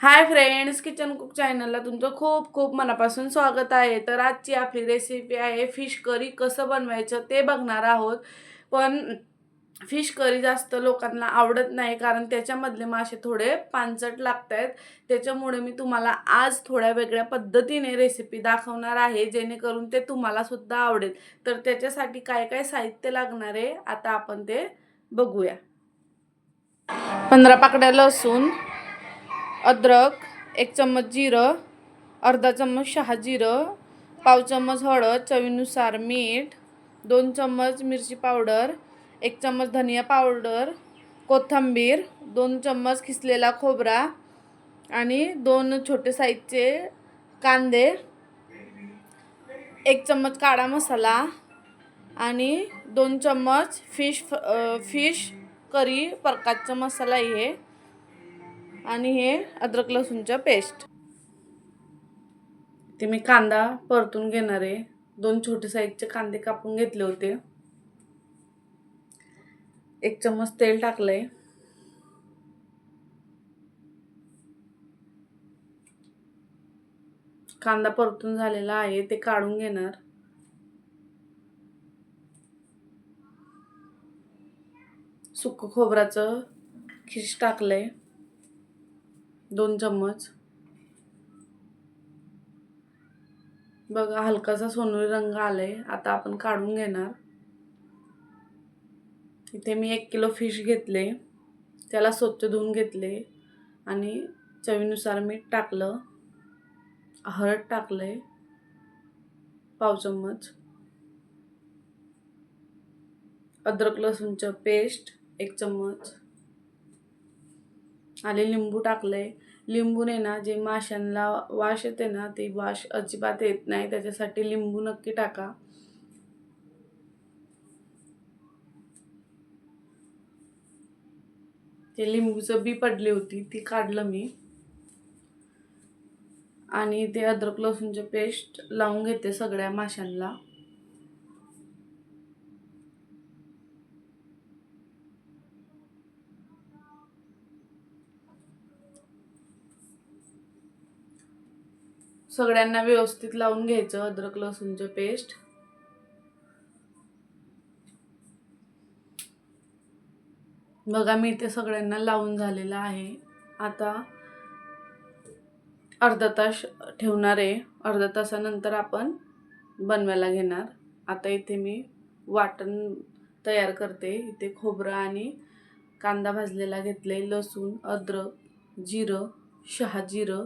Hi friends kitchen cook चॅनलला तुमचं खूप खूप मनापासून स्वागत आहे. तर आजची आपली रेसिपी आहे फिश करी कसं बनवायचं ते बघणार आहोत. पण फिश करी जास्त लोकांना आवडत नाही कारण त्याच्यामधले मासे थोडे पानचट लागत आहेत त्याच्यामुळे मी तुम्हाला आज थोड्या वेगळ्या पद्धतीने रेसिपी दाखवणार आहे जेणेकरून ते तुम्हालासुद्धा आवडेल. तर त्याच्यासाठी काय काय साहित्य लागणार आहे आता आपण ते बघूया. पंधरा पाकड्या लसूण अद्रक एक चम्मच जिरं अर्धा चम्मच शहा जिरं पाव चम्मच हळद चवीनुसार मीठ दोन चम्मच मिरची पावडर एक चम्मच धनिया पावडर कोथिंबीर दोन चम्मच खिसलेला खोबरा आणि दोन छोटे साईजचे कांदे एक चम्मच काळा मसाला आणि दोन चम्मच फिश फिश करी प्रकारचा मसाला आहे. आणि हे अद्रक लसूणच्या पेस्ट ते मी कांदा परतून घेणार आहे. दोन छोटे साईजचे कांदे कापून घेतले होते. एक चम्मच तेल टाकलंय. कांदा परतून झालेला आहे ते काढून घेणार. सुक खोबऱ्याचं खिश टाकलंय. दोन चम्मच. बघा हलकासा सोनेरी रंग आलाय. आता आपण काढून घेणार. इथे मी एक किलो फिश घेतले. त्याला स्वच्छ धुवून घेतले. आणि चवीनुसार मीठ टाकलं. हळद टाकलंय. पाव चम्मच. अद्रक लसूणचं पेस्ट एक चम्मच. आणि लिंबू टाकलंय. लिंबूने ना जे माशांना वाश येते ना ती वाश अजिबात येत नाही. त्याच्यासाठी लिंबू नक्की टाका. ते लिंबूचं बी पडली होती ती काढलं मी. आणि ते अद्रक लसूणचे पेस्ट लावून घेते सगळ्या माशांना. सगळ्यांना व्यवस्थित लावून घ्यायचं अद्रक लसूणचं पेस्ट. बघा मी ते सगळ्यांना लावून झालेलं आहे. आता अर्धा तास ठेवणार आहे. अर्धा तासानंतर आपण बनवायला घेणार. आता इथे मी वाटण तयार करते. इथे खोबरं आणि कांदा भाजलेला घेतले लसूण अद्रक जिरं शहा जिरं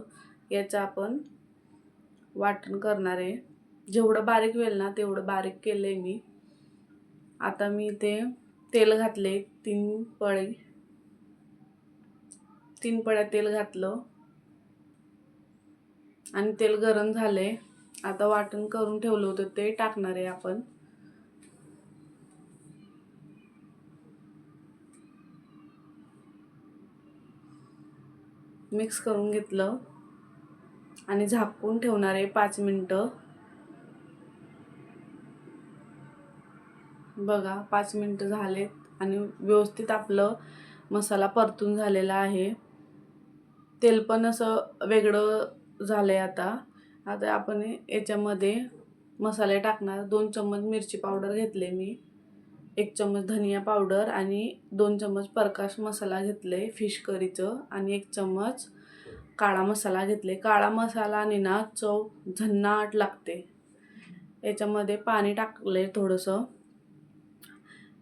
आपण वाटण करणार आहे. जेवढं बारीक होईल ना तेवढं बारीक केलं आहे मी. आता मी इथे तेल घातले तीन पळे तीन पळ्या तेल घातलं. आणि तेल गरम झाले आता वाटण करून ठेवलं होतं ते टाकणार आहे आपण. मिक्स करून घेतलं. आणि झाकून ठेवणार आहे पाच मिनटं. बघा पाच मिनटं झालेत आणि व्यवस्थित आपलं मसाला परतून झालेला आहे. तेल पण असं वेगळं झालं आहे आता. आता आपण याच्यामध्ये मसाले टाकणार. दोन चम्मच मिरची पावडर घेतले मी. एक चम्मच धनिया पावडर आणि दोन चम्मच प्रकाश मसाला घेतले फिश करीचं आणि एक चम्मच काळा मसाला घेतले. काळा मसालाने ना चव झन्नाट लागते. याच्यामध्ये पाणी टाकले थोडंसं.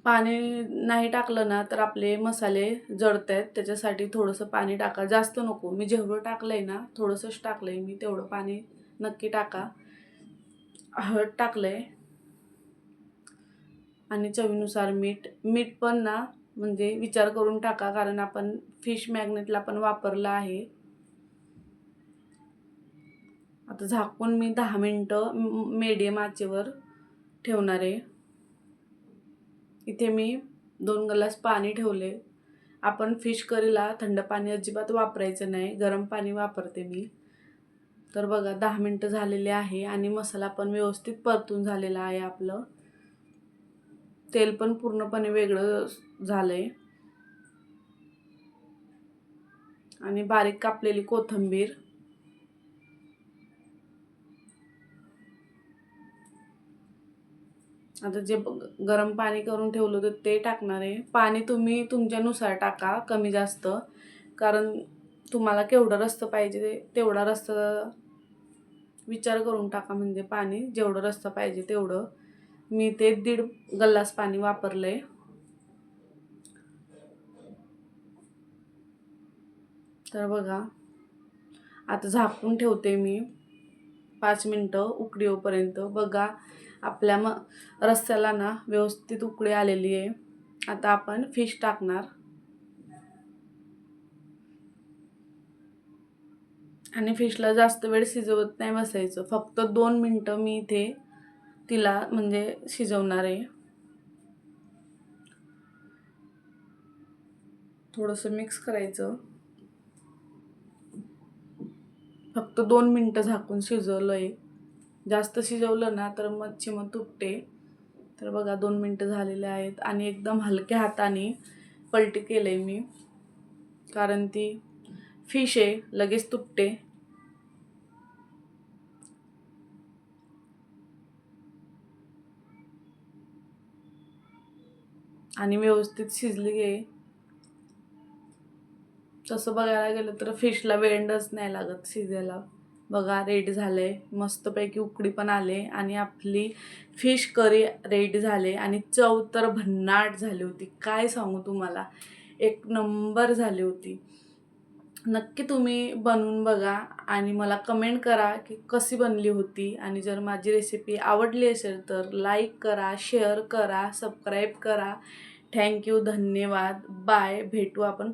पाणी नाही टाकलं ना तर आपले मसाले जळत आहेत त्याच्यासाठी थोडंसं पाणी टाका. जास्त नको. मी जेवढं टाकलं आहे ना थोडंसंच टाकलं आहे मी. तेवढं पाणी नक्की टाका. हळद टाकलं आहे आणि चवीनुसार मीठ. मीठ पण ना म्हणजे विचार करून टाका. कारण आपण फिश मॅग्नेटला पण वापरलं आहे. आता झाकून मी दहा मिनटं मीडियम आचेवर ठेवणार आहे. इथे मी दोन ग्लास पाणी ठेवले. आपण फिश करीला थंड पाणी अजिबात वापरायचं नाही. गरम पाणी वापरते मी. तर बघा दहा मिनटं झालेले आहे आणि मसाला पण व्यवस्थित परतून झालेला आहे आपलं. तेल पण पूर्णपणे वेगळं झालं आहे आणि बारीक कापलेली कोथिंबीर. आता जे ब- गरम पाणी करून ठेवलं होतं ते टाकणार आहे. पाणी तुम्ही तुमच्यानुसार टाका कमी जास्त. कारण तुम्हाला केवढं रस्तं पाहिजे ते तेवढा रस्ता विचार करून टाका म्हणजे पाणी जेवढं रस्ता पाहिजे तेवढं. मी ते दीड गल्लास पाणी वापरलं आहे तर बघा आता झाकून ठेवते मी पाच मिनटं उकडी येऊपर्यंत. बघा आपल्या म रस्त्याला ना व्यवस्थित उकळी आलेली आहे. आता आपण फिश टाकणार. आणि फिशला जास्त वेळ शिजवत नाही बसायचं. फक्त दोन मिनटं मी इथे तिला म्हणजे शिजवणार आहे. थोडंसं मिक्स करायचं. फक्त दोन मिनटं झाकून शिजवलं आहे जास्त शिजवलं ना तर मच्छी मग तुटते. तर बघा दोन मिनटं झालेले आहेत आणि एकदम हलक्या हाताने पलटी केलं आहे मी. कारण ती फिश आहे लगेच तुटते. आणि व्यवस्थित शिजली आहे. तसं बघायला गेलं तर फिशला वेंडच नाही लागत शिजायला. बघा रेडी आहे मस्तपैकी उकडी पण आले आणि आपली फिश करी रेडी झाले आणि चव तर भन्नाट झाली होती. काय सांगू तुम्हाला? एक नंबर झाली होती. नक्की तुम्ही बनवून बघा आणि मला कमेंट करा की कशी बनली होती. आणि जर माझी रेसिपी आवडली असेल तर लाईक करा शेअर करा सबस्क्राईब करा. थँक्यू धन्यवाद. बाय. भेटू आपण